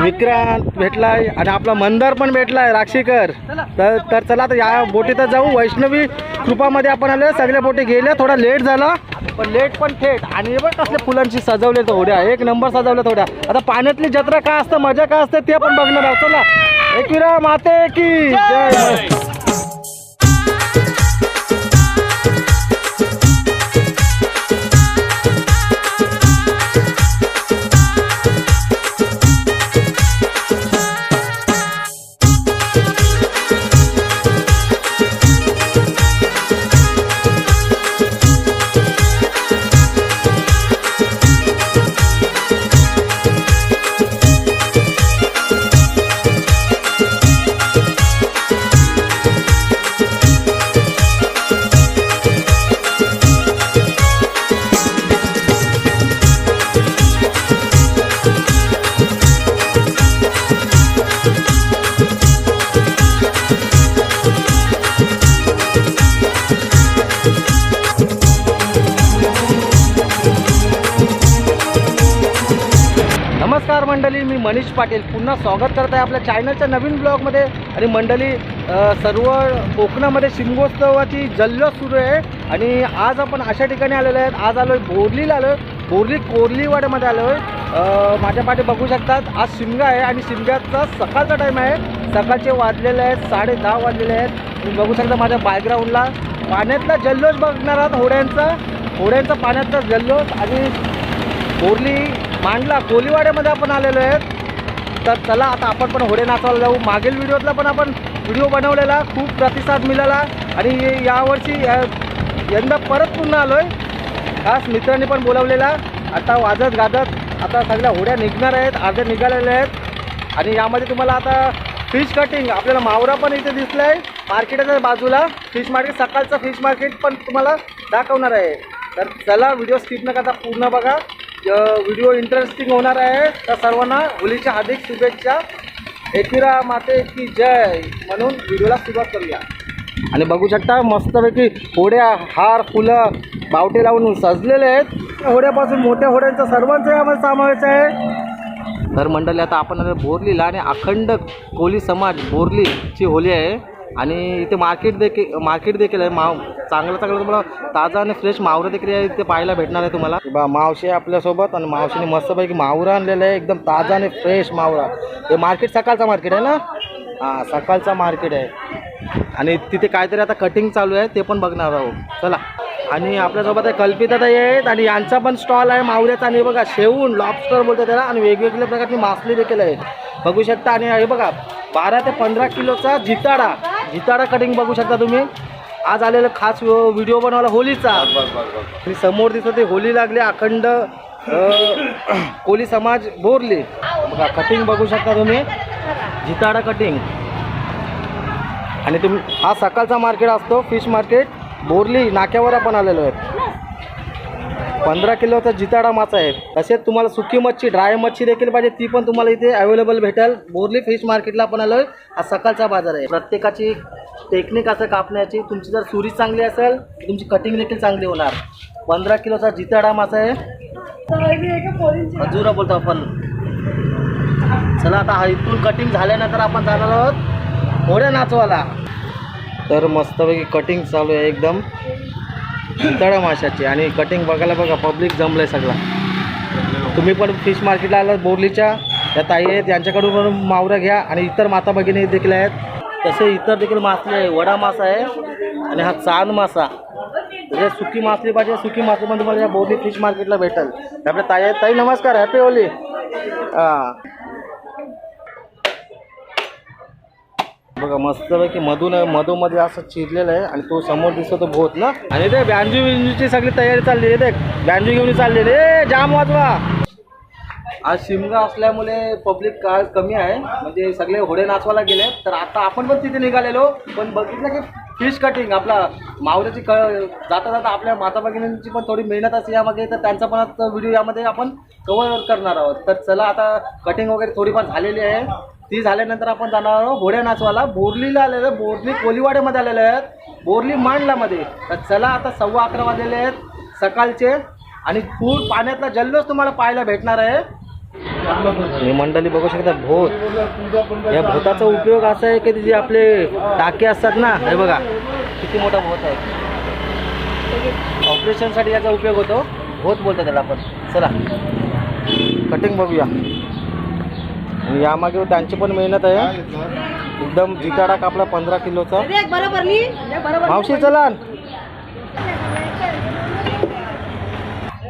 विक्रांत भेटलाय आणि आपला मंदार पण भेटलाय राक्षीकर. तर तर चला आता या बोटीतच जाऊ. वैष्णवी कृपामध्ये आपण आलो सगळ्या बोटी गेल्या थोडा लेट झाला. पण लेट पण थेट. आणि बघ कसले फुलांची सजवले थोड्या. एक नंबर सजवल्या थोड्या. आता पाण्यातली जत्रा काय असतं मजा काय असते ते पण बघणार आहोत. चला. एकविरा माते की जय. मंडळी मी मनीष पाटील पुन्हा स्वागत करत आहे आपल्या चॅनलच्या नवीन ब्लॉगमध्ये आणि मंडळी सर्व कोकणामध्ये शिमगोत्सवाची जल्लोष सुरू आहे. आणि आज आपण अशा ठिकाणी आलेलो आहेत. आज आलो आहे बोरलीला आलो आहे बोरली कोरलीवाड्यामध्ये आलो आहे माझ्या पाठी बघू शकतात आज शिमगा आहे आणि शिमग्याचा सकाळचा टाईम आहे. सकाळचे वाजलेले आहेत साडे दहा वाजलेले आहेत. तुम्ही बघू शकता माझ्या बॅकग्राऊंडला पाण्यातला जल्लोष बघणार आहात होड्यांचा. होड्यांचा पाण्यातला जल्लोष. आणि बोरली मांडला. कोलीवाड्यामध्ये आपण आलेलो आहेत. तर चला आता आपण पण होडे नाचवायला जाऊ. मागील व्हिडिओतला पण आपण व्हिडिओ बनवलेला. खूप प्रतिसाद मिळाला. आणि यावर्षी या- यंदा परत पुन्हा आलो आहे खास मित्रांनी पण बोलावलेला. आता वाजत गाजत आता सगळ्या होड्या निघणार आहेत. अर्ध्या निघालेल्या आहेत. आणि यामध्ये तुम्हाला आता फिश कटिंग आपल्याला मावरा पण इथे दिसलं आहे मार्केटाच्या बाजूला. फिश मार्केट सकाळचं फिश मार्केट पण तुम्हाला दाखवणार आहे. तर चला व्हिडिओ स्किप न करता पूर्ण बघा. व्हिडिओ इंटरेस्टिंग होणार आहे तर सर्वांना होलीच्या हार्दिक शुभेच्छा. एकविरा माते की जय. म्हणून व्हिडिओला सुरुवात करूया. आणि बघू शकता मस्तपैकी होड्या हार फुलं बावटे लावून सजलेले आहेत. होड्यापासून मोठ्या होड्यांचा सर्वांचा यामध्ये समावेश आहे. तर मंडळी आता आपण बोरलीला आणि अखंड कोली समाज बोरलीची होली आहे. आणि इथे मार्केट देखील मार्केट देखील आहे. माव चांगलं चांगलं तुम्हाला ताजा आणि फ्रेश मावरं देखील आहे इथे पाहायला भेटणार आहे तुम्हाला. बा मावशी आहे आपल्यासोबत आणि मावशीने मस्तपैकी मावरं आणलेलं आहे. एकदम ताजा आणि फ्रेश मावरा. हे मार्केट सकाळचा मार्केट आहे ना? हां सकाळचा मार्केट आहे. आणि तिथे काहीतरी आता कटिंग चालू आहे ते पण बघणार आहोत. चला. आणि आपल्यासोबत आहे कल्पिताताई आहेत आणि यांचा पण स्टॉल आहे मावऱ्याचा. आणि बघा शेवून लॉबस्टर बोलतात त्याला. आणि वेगवेगळ्या प्रकारची मासली देखील आहे. बघू शकता आणि हे बघा बारा ते पंधरा किलोचा जिताडा. जिताडा कटिंग बघू शकता तुम्ही. आज आलेलं खास व्हिडिओ बनवला होलीचा आणि समोर दिसत ते होली लागली अखंड कोली समाज बोरली बघा कटिंग बघू शकता तुम्ही. जिताडा कटिंग आणि तुम्ही हा सकाळचा मार्केट असतो फिश मार्केट बोरली नाक्यावर आपण आलेलो आहे पंधरा किलोचा जिताडा मासा आहे. तसेच तुम्हाला सुकी मच्छी ड्राय मच्छी देखील पाहिजे ती पण तुम्हाला इथे अवेलेबल भेटेल. बोरली फिश मार्केटला आपण आलो आहे हा सकाळचा बाजार आहे. प्रत्येकाची टेक्निक असं कापण्याची. तुमची जर सुरी चांगली असेल तुमची कटिंग देखील चांगली होणार. पंधरा किलोचा जिताडा मासा आहे. हजुरा बोलतो आपण. चला आता हा इथून कटिंग झाल्यानंतर आपण जाणार आहोत. होड्या नाचवाला तर मस्तपैकी कटिंग चालू आहे एकदम. तळ्या माशाची आणि कटिंग बघायला बघा पब्लिक जमलं आहे सगळं. तुम्ही पण फिश मार्केटला आलात बोरलीच्या त्या ताई आहेत यांच्याकडून मावऱ्या घ्या आणि इतर माता भगिनी देखील आहेत. तसे इतर देखील मासले आहे वडा मासा आहे आणि हा चांद मासा. म्हणजे सुकी मासली पाहिजे सुकी मासली पण तुम्हाला या बोरली फिश मार्केटला भेटेल. आपल्या ताई आहेत. ताई नमस्कार. हॅपी ओली हां. बघा मस्तपैकी मधून मधूमध्ये असं चिरलेलं आहे आणि तो समोर दिसतो तो भोत ना. आणि ते बँजू विंजूची सगळी तयारी चालली आहे देख बँजू घेऊन चाललेली ए जाम वाजवा. आज शिमगा असल्यामुळे पब्लिक काळ कमी आहे. म्हणजे सगळे होडे नाचवायला गेले. तर आता आपण पण तिथे निघालेलो. पण बघितलं की फिश कटिंग आपला मावळ्याची क जाता जाता आपल्या माता भगिनींची पण थोडी मेहनत असते यामध्ये तर त्यांचा पण आता व्हिडिओ यामध्ये आपण कव्हर करणार आहोत. तर चला आता कटिंग वगैरे थोडीफार झालेली आहे. ती झाल्यानंतर आपण जाणार आहोत घोड्या नाचवाला बोरलीला आलेलं आहे बोरली कोलीवाड्यामध्ये आलेले आहेत. बोरली मांडलामध्ये. तर चला आता सव्वा अकरा वाजलेले आहेत सकाळचे. आणि फूल पाण्यातला जल्लोष तुम्हाला पाहायला भेटणार आहे. हे मंडळी बघू शकता भोत. या भोताचा उपयोग असा आहे की जे आपले टाके असतात ना हे बघा. किती मोठा भोत आहे. ऑपरेशनसाठी याचा उपयोग होतो. भोत बोलतो त्याला आपण. चला. कटिंग बघूया. आणि यामागे त्यांची पण मेहनत आहे. एकदम जिकाडा कापला पंधरा किलोचा. मावशी चला.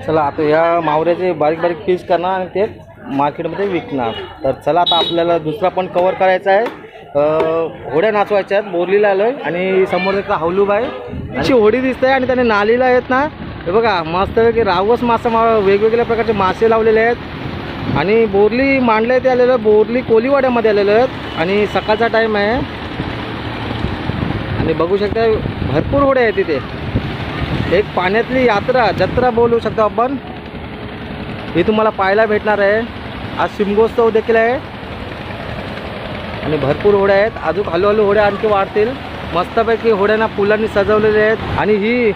चला आता या मावऱ्याचे बारीक बारीक पीस करणार आणि ते मार्केटमध्ये विकणार. तर चला आता आपल्याला दुसरा पण कवर करायचा आहे. होड्या नाचवायच्या आहेत बोरलीला आलोय आणि समोर एक हवलूबाई अशी होडी दिसते आणि त्याने नालीला आहेत ना. हे बघा मस्तपैकी रावस मासा मा वेगवेगळ्या प्रकारचे मासे लावलेले आहेत. आणि बोरली मांडले ते आलेलं बोरली कोलीवाड्यामध्ये आलेलं आहेत. आणि सकाळचा टाईम आहे. आणि बघू शकता भरपूर होड्या आहेत तिथे. एक पाण्यातली यात्रा जत्रा बोलू शकतो आपण. हे तुम्हाला पाहायला भेटणार आहे. आज शिमगोत्सव देखील आहे. आणि भरपूर होड्या आहेत. अजून हळूहळू होड्या आणखी वाढतील. मस्तपैकी होड्यांना फुलांनी सजवलेले आहेत. आणि ही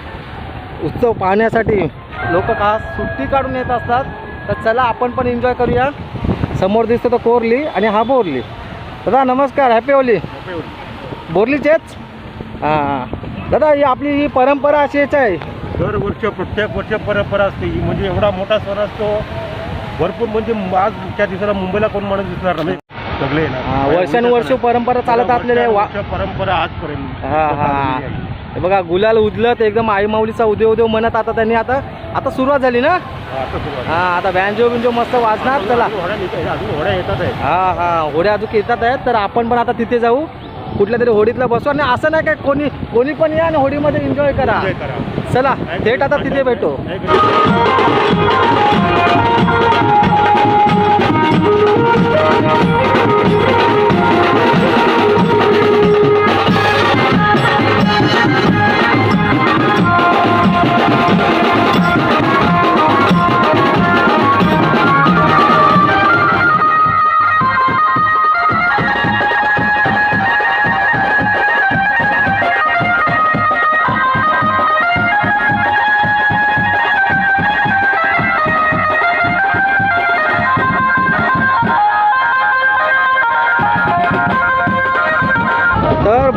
उत्सव पाहण्यासाठी लोक खास सुट्टी काढून येत असतात. तर चला आपण पण एन्जॉय करूया. समोर दिसतो तो कोरली आणि हा बोरली. दादा नमस्कार. हॅपी होली बोरलीचेच हां. दादा ही आपली ही परंपरा अशीच आहे. दरवर्षी प्रत्येक वर्ष परंपरा असते. ही म्हणजे एवढा मोठा सण असतो. भरपूर म्हणजे आज त्या दिवसाला मुंबईला कोण माणूस दिसणार नाही. सगळे वर्षानुवर्ष परंपरा चालत असलेली परंपरा आजपर्यंत. हा हे. बघा गुलाल उदलत एकदम आई माऊलीचा उद्यो उद्यो म्हणत आता त्यांनी आता आता सुरुवात झाली ना. हा आता बँजो बिंजो मस्त वाजणार चला. हा हा होड्या अजून येतात आहेत तर आपण पण आता तिथे जाऊ. कुठल्या तरी होडीतला बसू. आणि असं नाही काय कोणी कोणी पण या आणि होडीमध्ये एन्जॉय करा. चला थेट आता तिथे भेटू.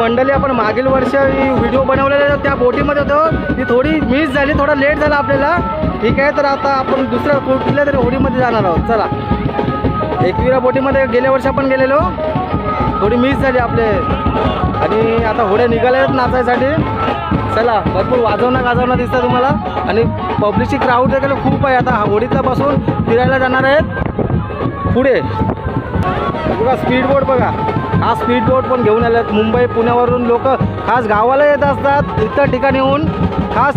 मंडळी आपण मागील वर्ष व्हिडिओ बनवलेले त्या बोटीमध्ये होतो. ती थोडी मिस झाली थोडा लेट झाला आपल्याला. ठीक आहे तर आता आपण दुसऱ्या कुठल्या तरी होडीमध्ये जाणार आहोत. चला. एकविरा बोटीमध्ये गेल्या वर्षी आपण गेलेलो. थोडी मिस झाली आपले. आणि आता होड्या निघाल्या आहेत नाचायसाठी. चला भरपूर वाजवणं गाजवणं दिसतं तुम्हाला. आणि पब्लिकची क्राऊड देखील खूप आहे आता. होडीतला बसून फिरायला जाणार आहेत. पुढे. बघा स्पीड बोट बघा. हा स्पीड बोट पण घेऊन आले आहेत मुंबई पुण्यावरून लोक खास गावाला येत असतात. इतर ठिकाणी येऊन खास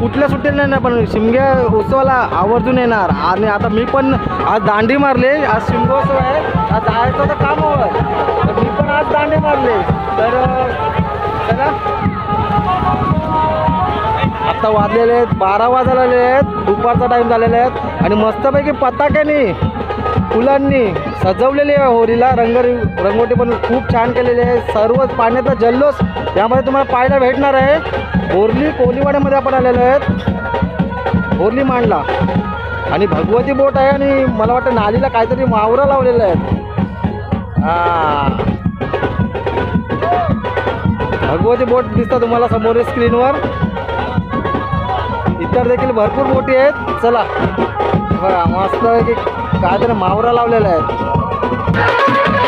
कुठल्या सुट्टीला नाही पण शिमगे उत्सवाला आवर्जून येणार. आणि आता मी पण आज दांडी मारली. आज शिमगोत्सव आहे. आज जायचं तर काम हवं तर मी पण आज दांडी मारले. तर आता आत्ता वाजलेले आहेत. बारा वाजायला आलेले आहेत. दुपारचा टाईम झालेला आहे. आणि मस्तपैकी पताक्याने फुलांनी सजवलेली आहे होळीला. रंग रंगोटी पण खूप छान केलेली आहे. सर्व पाण्याचा जल्लोष यामध्ये तुम्हाला पाहायला भेटणार आहे. बोरली कोलीवाड्यामध्ये आपण आलेलो आहेत. बोरली मांडला. आणि भगवती बोट आहे आणि मला वाटतं नालीला काहीतरी मावरा लावलेलं आहे हा. भगवती बोट दिसतं तुम्हाला समोर स्क्रीनवर. इतर देखील भरपूर मोठी आहेत. चला. बघा मस्त काय तर मावरा लावलेला आहे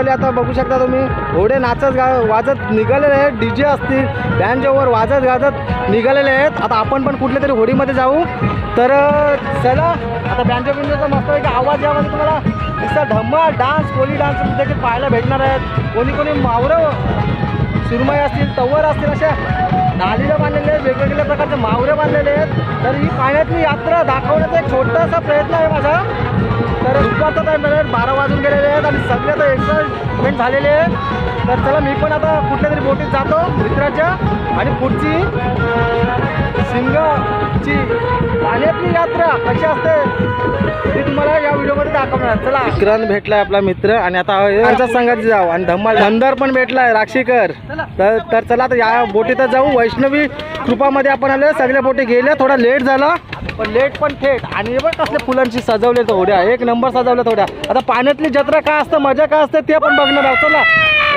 मंडळी आता बघू शकता तुम्ही घोडे नाचत गा वाजत निघालेले आहेत. डी जे असतील बँजोवर वाजत गाजत निघालेले आहेत. आता आपण पण कुठल्या तरी होडीमध्ये जाऊ. तर चला आता बँजो बिंजोचा मस्त एक आवाज यामध्ये तुम्हाला दिसता धम्माल डान्स कोली डान्स देखील पाहायला भेटणार आहेत. कोणी कोणी मावरं सुरमई असतील तवर असतील अशा नालीला बांधलेले आहेत. वेगवेगळ्या प्रकारचे मावरे बांधलेले आहेत. तर ही पाण्यातली यात्रा दाखवण्याचा एक छोटासा प्रयत्न आहे माझा. तर दुपारचा टाईम झाला बारा वाजून गेलेले आहेत आणि सगळे आता एक्साइटमेंट झालेले आहेत. तर चला मी पण आता कुठल्या तरी बोटीत जातो मित्राच्या आणि पुढची सिंगची पाण्यातली यात्रा कशी असते ती तुम्हाला या व्हिडिओमध्ये दाखवणार. चला. विक्रांत भेटलाय आपला मित्र आणि आता यांच्या संघात जाऊ आणि धम्माल धमदार पण भेटलाय राक्षीकर. तर तर चला आता या बोटीतच जाऊ. वैष्णवी कृपामध्ये आपण आलो सगळ्या बोटी गेल्या थोडा लेट झाला. पण लेट पण थेट. आणि बघ कसल्या फुलांची सजवले थोड्या. एक नंबर सजवल्या थोड्या. आता पाण्यातली जत्रा काय असतं मजा काय असते ते पण बघणार आहोत. चला.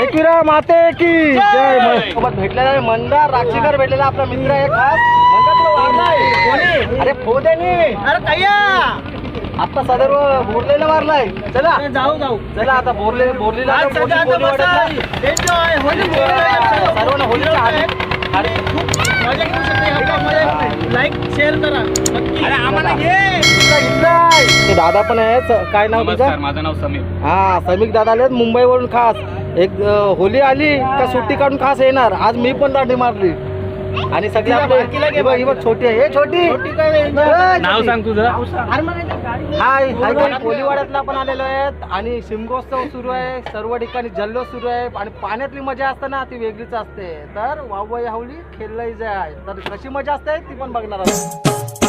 एकविरा माते की जय. सोबत भेटलेला आहे मंदार. राक्षीकर भेटलेला आपला मित्र आहे खास. अरे फोदेनी अरे कय्या आता सदर बोरलेला मारलाय चला. जाऊ जाऊ. चला आता बोरले बोरलेला आता बोटी नाही. सर्वांना होलीच्या हार्दिक- हार्दिक- लाईक शेअर करा. अरे आम्हाला घे. ते दादा पण आहेत. काय नाव नमस्कार तुझं? माझं नाव समीर. हा समीक दादा आलेत मुंबईवरून खास. एक अं, होली आली का सुट्टी काढून खास येणार? आज मी पण दांडी मारली. आणि सगळे आपले ही बघ, बघ, छोटी आहे. हे छोटी. नाव. सांग तुझं. हाय हाय हाय कोलीवाड्यातला पण आलेलो आहेत आणि शिमगोत्सव सुरू आहे. सर्व ठिकाणी जल्लोष सुरू आहे आणि पाण्यातली मजा असते ना ती वेगळीच असते. तर वावबाई हावली खेळलंही जाय. तर कशी मजा असते ती पण बघणार आहोत.